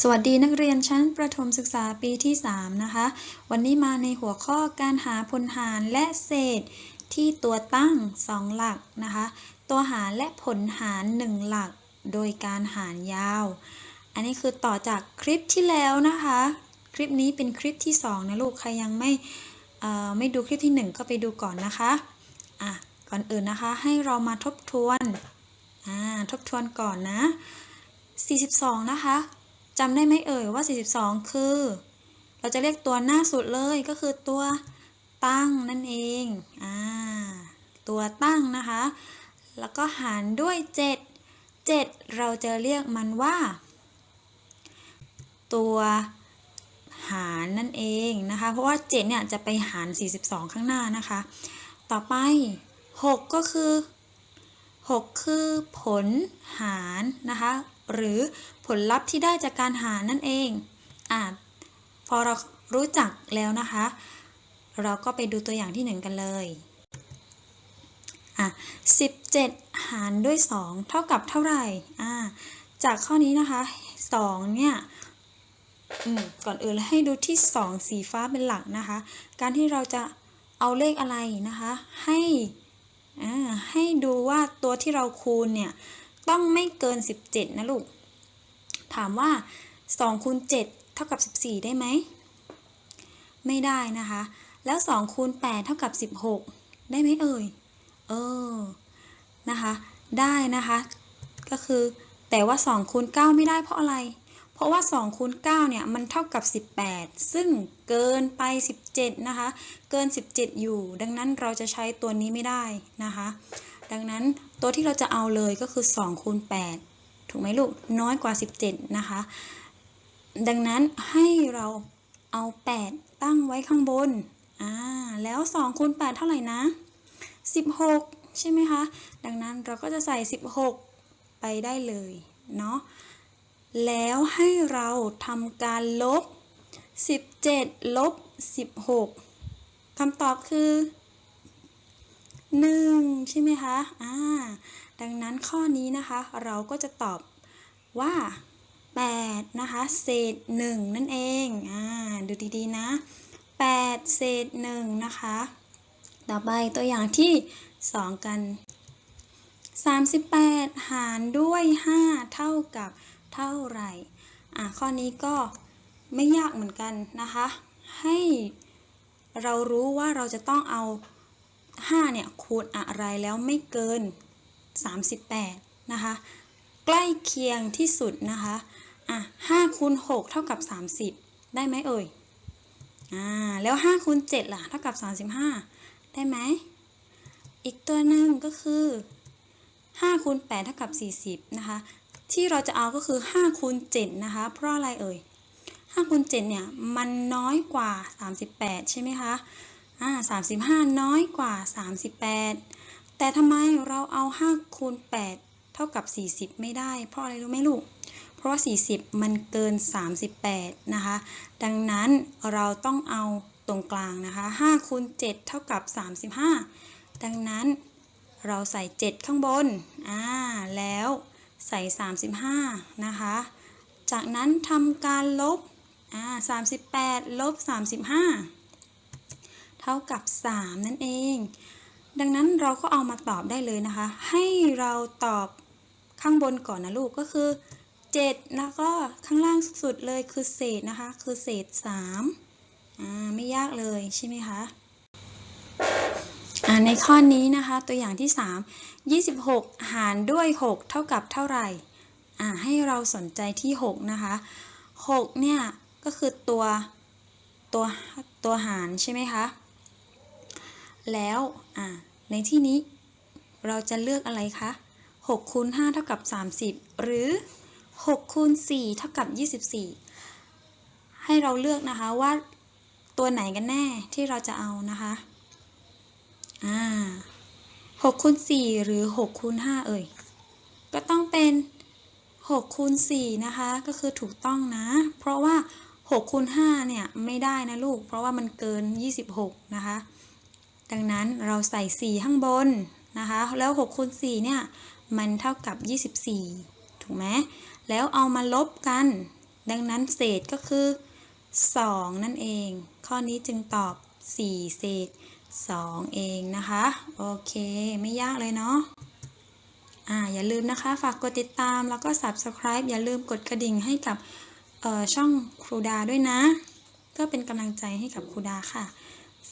สวัสดีนักเรียนชั้นประถมศึกษาปีที่ 3 นะคะ วันนี้มาในหัวข้อการหาพลหารและเศษที่ตัวตั้ง 2 หลักนะคะ ตัวหารและผลหาร 1 หลัก โดยการหารยาว อันนี้คือต่อจากคลิปที่แล้วนะคะ คลิปนี้เป็นคลิปที่ 2 นะลูก ใครยังไม่ไม่ดูคลิปที่ 1 ก็ไปดูก่อนนะคะอะก่อนอื่นนะคะให้เรามาทบทวนอ่าทบทวนก่อนนะ 42 นะคะ จำได้ไหมเอ่ยว่า 42 คือ เราจะเรียกตัวหน้าสุดเลยก็คือตัวตั้งนั่นเองอ่าตัวตั้งนะคะ แล้วก็หารด้วย 7 7 เราจะเรียกมันว่า ตัวหารนั่นเองนะคะ เพราะว่า 7 เนี่ยจะไปหาร 42 ข้างหน้านะคะ ต่อไป 6 ก็คือ 6 คือผลหารนะคะ หรือผลลัพธ์ที่ได้จากการหานั่นเองอะพอเรารู้จักแล้วนะคะ เราก็ไปดูตัวอย่างที่ 1 กันเลยอะ17 หารด้วย 2 เท่ากับเท่าไหร่อ่าจากข้อนี้นะคะ 2 เนี่ยก่อนอื่นให้ดูที่ 2 สีฟ้าเป็นหลักนะคะ การที่เราจะเอาเลขอะไรนะคะ ให้อ่าให้ดูว่าตัวที่เราคูณเนี่ย ต้องไม่เกิน 17 นะลูก ถามว่า2คูณ7เท่ากับ 14 ได้ไหม ไม่ได้นะคะ แล้ว2คูณ8เท่ากับ 16 ได้ไหมเอ่ย เออ นะคะ ได้นะคะ ก็คือแต่ว่า2คูณ9ไม่ได้เพราะอะไร เพราะว่า2คูณ9เนี่ยมันเท่ากับ 18 ซึ่งเกินไป 17 นะคะ เกิน 17 อยู่ ดังนั้นเราจะใช้ตัวนี้ไม่ได้นะคะ ดังนั้นตัวที่เราจะเอาเลยก็คือ2คูณ8ถูกไหมลูกน้อยกว่า 17 นะคะ ดังนั้นให้เราเอา 8 ตั้งไว้ข้างบนอ่าแล้ว2คูณ8เท่าไหร่นะ 16 ใช่ไหมคะ ดังนั้นเราก็จะใส่ 16 ไปได้เลยเนาะแล้วให้เราทำการลบ 17 ลบ 16คำตอบคือ 1 ใช่ไหมคะอ่าดังนั้นข้อนี้นะคะเราก็จะตอบว่า 8 นะคะ เศษ 1 นั่นเองอ่าดูดีๆ นะ 8 เศษ 1 นะคะ ต่อไปตัวอย่างที่ 2 กัน 38 หารด้วย 5 เท่ากับเท่าไหร่อะข้อนี้ก็ไม่ยากเหมือนกันนะคะ ให้เรารู้ว่าเราจะต้องเอา 5เนี่ยคูณอะไรแล้วไม่เกิน 38 นะคะ ใกล้เคียงที่สุดนะคะอะ5คูณ6เท่ากับ 30 ได้ไหมเอ่ยอ่าแล้ว5คูณ7ล่ะเท่ากับ 35 ได้ไหม อีกตัวหนึ่งก็คือ5คูณ8เท่ากับ 40 นะคะ ที่เราจะเอาก็คือ5คูณ7นะคะ เพราะอะไรเอ่ย5คูณ7เนี่ย มันน้อยกว่า 38 ใช่ไหมคะ อ่า35น้อยกว่า38แต่ทำไมเราเอา5คูณ8เท่ากับ40ไม่ได้ เพราะอะไรรู้ไหมลูก เพราะว่า40มันเกิน38นะคะ ดังนั้นเราต้องเอาตรงกลางนะคะ5คูณ7เท่ากับ35ดังนั้นเราใส่ 7 ข้างบน อ่า แล้วใส่ 35 นะคะ จากนั้นทำการลบ อ่า 38 ลบ 35 ท่ากับ 3 นั่นเอง ดังนั้นเราก็เอามาตอบได้เลยนะคะ ให้เราตอบข้างบนก่อนนะลูกก็คือ 7 แล้วก็ข้างล่างสุดเลยคือเศษนะคะ คือเศษ3อ่าไม่ยากเลยใช่ไหมคะอ่าในข้อนี้นะคะตัวอย่างที่ 3 26 หารด้วย 6 เท่ากับเท่าไหร่อ่าให้เราสนใจที่ 6 นะคะ 6 เนี่ยก็คือตัวตัวตัวหารใช่ไหมคะ แล้วในที่นี้เราจะเลือกอะไรคะ6คูณ5เท่ากับ 30 หรือ6คูณ4เท่ากับ 24 ให้เราเลือกนะคะว่าตัวไหนกันแน่ที่เราจะเอานะคะอ่า6คูณ4หรือ6คูณ5เอ่ย ก็ต้องเป็น6คูณ4นะคะก็คือถูกต้องนะ เพราะว่า6คูณ5เนี่ยไม่ได้นะลูก เพราะว่ามันเกิน 26 นะคะ ดังนั้นเราใส่ 4 ข้างบนนะคะ แล้ว6คูณ4เนี่ย มันเท่ากับ 24 ถูกไหม แล้วเอามาลบกัน ดังนั้นเศษก็คือ 2 นั่นเอง ข้อนี้จึงตอบ 4 เศษ 2 เองนะคะ โอเค ไม่ยากเลยเนาะอ่าอย่าลืมนะคะ ฝากกดติดตามแล้วก็ subscribe อย่าลืมกดกระดิ่งให้กับช่องครูดาด้วยนะ เพื่อเป็นกำลังใจให้กับครูดาค่ะ